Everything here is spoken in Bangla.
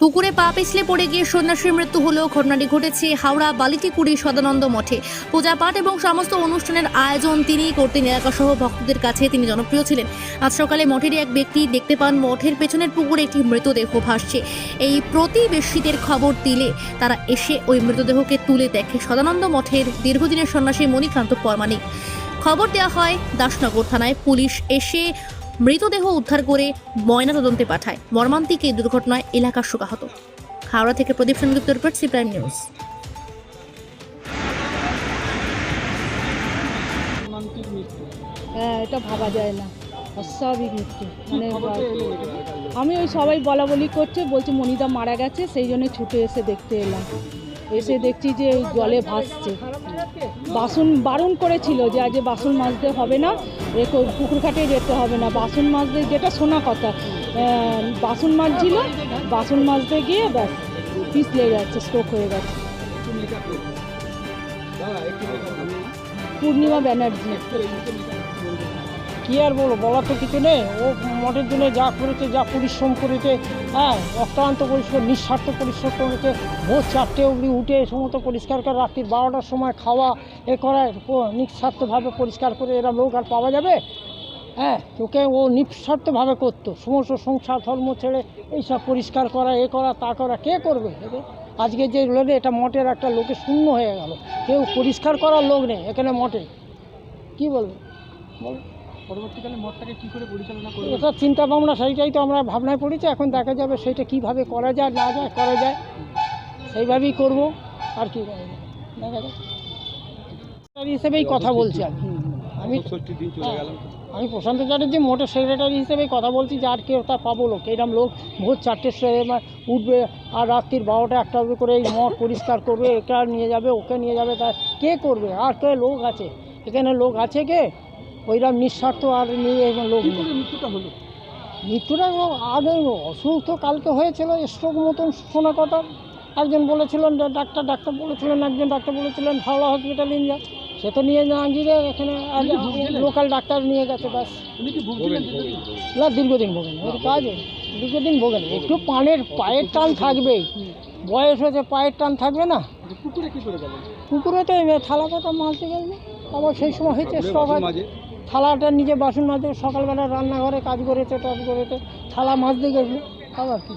পুকুরে পা পিছলে পড়ে গিয়ে সন্ন্যাসীর মৃত্যু হলেও ঘটনাটি ঘটেছে হাওড়া বালিটিকুড়ি সদানন্দ মঠে। পূজা পাঠ এবং সমস্ত অনুষ্ঠানের আয়োজন তিনি করতেন। এলাকাসহ ভক্তদের কাছে তিনি জনপ্রিয় ছিলেন। আজ সকালে মঠেরই এক ব্যক্তি দেখতে পান মঠের পেছনের পুকুরে একটি মৃতদেহ ভাসছে। এই প্রতিবেশীদের খবর দিলে তারা এসে ওই মৃতদেহকে তুলে দেখে। সদানন্দ মঠের দীর্ঘদিনের সন্ন্যাসী মণিকান্ত পরমাণিক খবর দেওয়া হয় দাসনগর থানায়। পুলিশ এসে মৃতদেহ উদ্ধার করে ময়নাতদন্তে পাঠায়। মর্মান্তিক এই দুর্ঘটনায় এলাকার শোকাহত। হাওড়া থেকে Pradip Sengupta report C prime news. হ্যাঁ এটা ভাবা যায় না। অস্বাভাবিক মৃত্যু। মানে? আমি ওই সবাই বলা বলি করছে বলছে মনিদা মারা গেছে সেই জন্য ছুটে এসে দেখতে এলাম। এসে দেখছি যে এই জলে ভাসছে। বাসন বারণ করেছিল যে আজ বাসন মাজতে হবে না পুকুর ঘাটে যেতে হবে না। বাসন মাজতে যেটা শোনা কথা বাসন মাজছিল বাসন মাজতে গিয়ে ব্যাস পিছলে যাচ্ছে স্ট্রোক হয়ে গেছে। পূর্ণিমা ব্যানার্জি। কি আর বলব? বলার তো কিছু নেই। ও মঠের জন্য যা করেছে, যা পরিশ্রম করেছে হ্যাঁ অক্লান্ত পরিশ্রম, নিঃস্বার্থ পরিশ্রম করেছে। ভোর চারটে অবধি উঠে সমস্ত পরিষ্কার করে রাত্রি বারোটার সময় খাওয়া, এ করায় নিঃস্বার্থভাবে পরিষ্কার করে এরা লোক আর পাওয়া যাবে? হ্যাঁ তোকে ও নিঃস্বার্থভাবে করতো। সমস্ত সংসার, ধর্ম ছেড়ে এইসব পরিষ্কার করা, এ করা, তা করা, কে করবে? আজকে যে লোকে, এটা মঠের একটা লোকে শূন্য হয়ে গেল। কেউ পরিষ্কার করার লোক নেই এখানে মঠে। কি বলব? বল। পরবর্তীকালে মঠটাকে কি করে পরিচালনা করবে? এটা চিন্তা ভাবনা সেইটাই তো আমরা ভাবনায় পড়েছি এখন দেখা যাবে সেটা কীভাবে করা যায় না যায় করা যায়। সেইভাবেই করব আর কি দেখা যাক। সেক্রেটারি হিসেবেই কথা বলছি আমি আমি ষষ্ঠী দিন চলে গেল আমি প্রশান্ত চ্যাটার্জি মোটর সেক্রেটারি হিসেবেই কথা বলছি যে আর কেউ তা পাবো লোক এরকম লোক ভোর চারটের সময় উঠবে আর রাত্রির বারোটা একটা করে এই মঠ পরিষ্কার করবে একে নিয়ে যাবে ওকে নিয়ে যাবে তা কে করবে? আর কে লোক আছে? এখানে লোক আছে কে? ওইরকম নিঃস্বার্থ আর নিয়ে এরকম লোক নেই। মৃত্যুটা হলো? মৃত্যুটা আগে অসুখ তো কালকে হয়েছিল স্ট্রোক মতন শোনা কথা। একজন বলেছিলেন ডাক্তার ডাক্তার বলেছিলেন একজন ডাক্তার বলেছিলেন হাওড়া হসপিটাল নিয়ে সে তো নিয়ে না গিয়ে এখানে লোকাল ডাক্তার নিয়ে গেছে ব্যাস। না দীর্ঘদিন ভোগেন ওর কাজে দীর্ঘদিন ভোগেন একটু পানের পায়ের টান থাকবেই। বয়স হয়েছে পায়ের টান থাকবে না। পুকুরে তো থালা পাতা মাছতে গেল আবার সেই সময় হয়েছে স্টক মাঝে। থালাটা নিজে বাসন মাঝে সকালবেলা রান্নাঘরে কাজ করেছে, টাজ করেছে, থালা মাজতে গেছে, আবার কি?